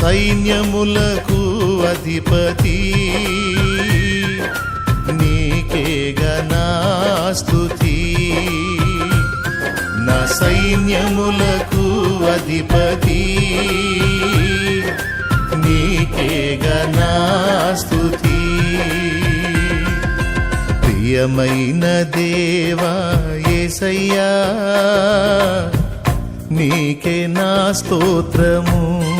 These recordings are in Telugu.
సైన్యములకు అధిపతి. నీకే గణాస్తుతి నా సైన్యములకు అధిపతి. నీకే స్తుతి ప్రియమైన దేవా ఏసయ్యా నీకే నా స్తోత్రము.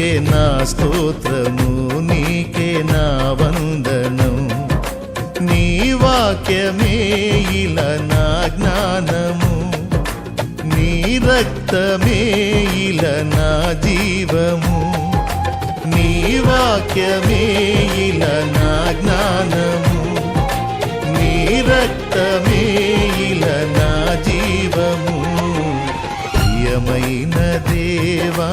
నీకే నా స్తోత్రము నీకే నా వందనం నీ వాక్యమే ఇలా నా జ్ఞానము. నీ రక్తమే ఇలా నా జీవము. నీ వాక్యమే ఇలా నా జ్ఞానము. నీ రక్తమే ఇలా నా జీవము. ప్రియమైన దేవా